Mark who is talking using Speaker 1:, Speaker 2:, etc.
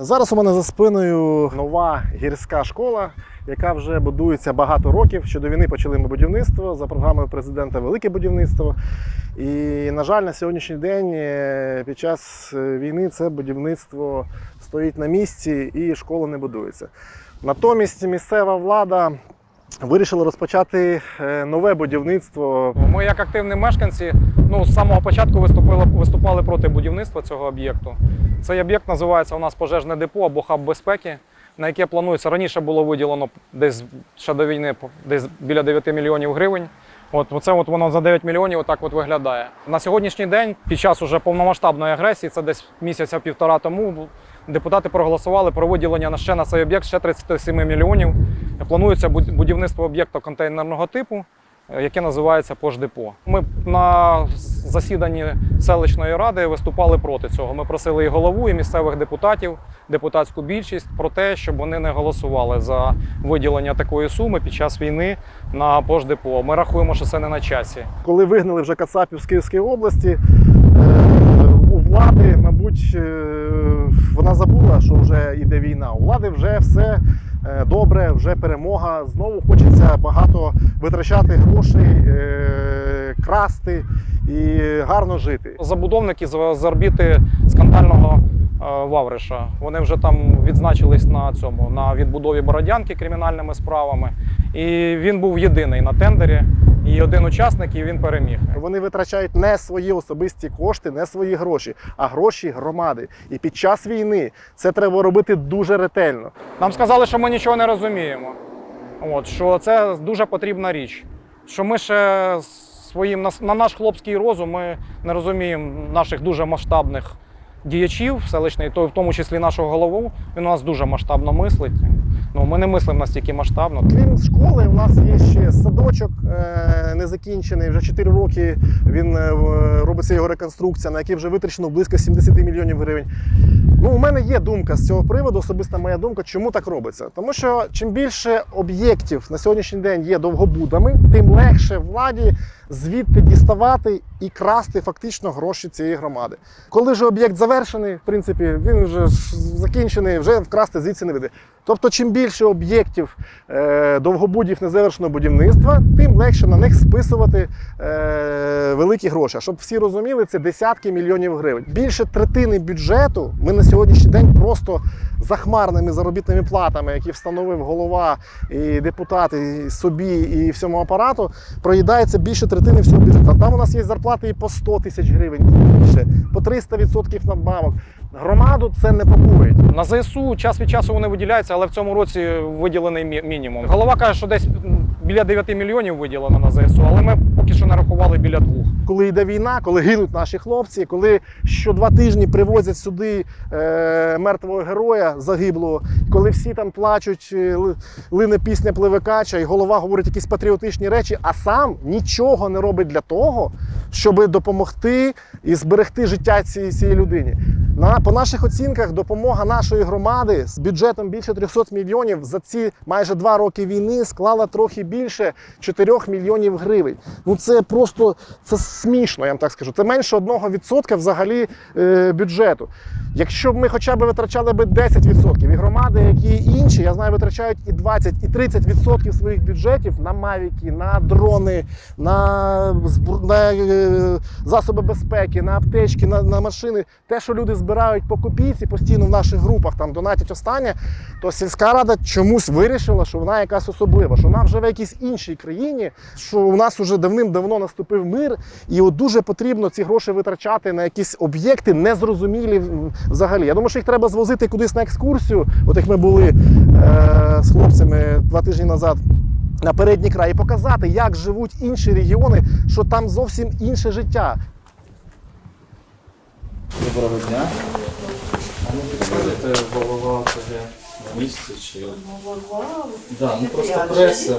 Speaker 1: Зараз у мене за спиною нова гірська школа, яка вже будується багато років. Ще до війни почали ми будівництво за програмою президента Велике будівництво. І, на жаль, на сьогоднішній день е, під час е, війни це будівництво стоїть на місці і школа не будується. Натомість місцева влада вирішила розпочати е, нове будівництво
Speaker 2: Ми, як активні мешканці, ну з самого початку виступили, виступали проти будівництва цього об'єкту. Цей об'єкт називається у нас пожежне депо або хаб безпеки, на яке планується раніше було виділено десь ще до війни десь біля 9 мільйонів гривень. От це от воно за 9 мільйонів отак от виглядає. На сьогоднішній день, під час уже повномасштабної агресії, це десь місяця півтора тому, депутати проголосували про виділення ще на цей об'єкт ще 37 мільйонів. Планується будівництво об'єкта контейнерного типу, е, яке називається Пождепо. Ми на засіданні селищної ради виступали проти цього. Ми просили і голову, і місцевих депутатів, депутатську більшість про те, щоб вони не голосували за виділення такої суми під час війни на Пождепо. Ми рахуємо, що це не на часі.
Speaker 1: коли вигнали вже Кацапів з Київської області, е, у влади, мабуть, е, вона забула, що вже йде війна. У влади вже все добре, вже перемога. Знову хочеться багато витрачати грошей, е, красти і гарно жити.
Speaker 2: Забудовники з орбіти скандального е, Вавриша. Вони вже там відзначились на цьому на відбудові Бородянки кримінальними справами. І він був єдиний на тендері. І один учасник, і він переміг.
Speaker 1: Вони витрачають не свої особисті кошти, не свої гроші, а гроші громади. І під час війни це треба робити дуже ретельно.
Speaker 2: Нам сказали, що ми нічого не розуміємо. От, що це дуже потрібна річ. Що ми ще своїм на, на наш хлопський розум ми не розуміємо наших дуже масштабних діячів селищної, то в тому числі нашого голову. Він у нас дуже масштабно мислить. Ну, ми не мислимо настільки масштабно.
Speaker 1: Крім школи, у нас є ще садочок е, незакінчений. Вже 4 роки він е, робиться його реконструкція, на який вже витрачено близько 70 мільйонів гривень. Ну, у мене є думка з цього приводу, особиста моя думка, чому так робиться. Тому що чим більше об'єктів на сьогоднішній день є довгобудами, тим легше владі звідти діставати і красти фактично гроші цієї громади. Коли ж об'єкт завершений, в принципі, він вже закінчений, вже вкрасти звідси не вийде. Тобто, чим більше об'єктів е, довгобудів незавершеного будівництва, тим легше на них списувати е, великі гроші. А щоб всі розуміли, це десятки мільйонів гривень. Більше третини бюджету ми на сьогоднішній день просто захмарними заробітними платами, які встановив голова і депутати і собі і всьому апарату, проїдається більше третини всього бюджету. А Там у нас є зарплати і по 100 тисяч гривень більше, по 300% надбавок. Громаду це не покурить.
Speaker 2: На ЗСУ час від часу вони виділяються, але в цьому році виділений мі- мінімум. Голова каже, що десь біля 9 мільйонів виділено на ЗСУ, але ми поки що не рахували біля двох.
Speaker 1: коли йде війна, коли гинуть наші хлопці, коли що два тижні привозять сюди е, мертвого героя загиблого, коли всі там плачуть, е, лине пісня пливекача, і голова говорить якісь патріотичні речі, а сам нічого не робить для того, щоб допомогти і зберегти життя цієї, цієї людині. На, по наших оцінках, допомога нашої громади з бюджетом більше 300 мільйонів за ці майже два роки війни склала трохи більше 4 мільйонів гривень. Ну це просто це смішно, я вам так скажу. Це менше 1% взагалі е, бюджету. Якщо б ми хоча б витрачали би 10%, і громади, які інші, я знаю, витрачають і 20, і 30% своїх бюджетів на мавіки, на дрони, на, на е, засоби безпеки, на аптечки, на, на машини. Те, що люди збирають по копійці постійно в наших групах, там донатять останнє, то сільська рада чомусь вирішила, що вона якась особлива, що вона вже в якійсь іншій країні, що у нас вже давним-давно наступив мир, і от дуже потрібно ці гроші витрачати на якісь об'єкти незрозумілі взагалі. Я думаю, що їх треба звозити кудись на екскурсію, от як ми були е, з хлопцями два тижні назад. На передній край і показати, як живуть інші регіони, що там зовсім інше життя.
Speaker 3: Доброго дня. А ну підкажете, голова ОТГ на місці чи.
Speaker 4: Голова.
Speaker 3: Да, ну просто преса.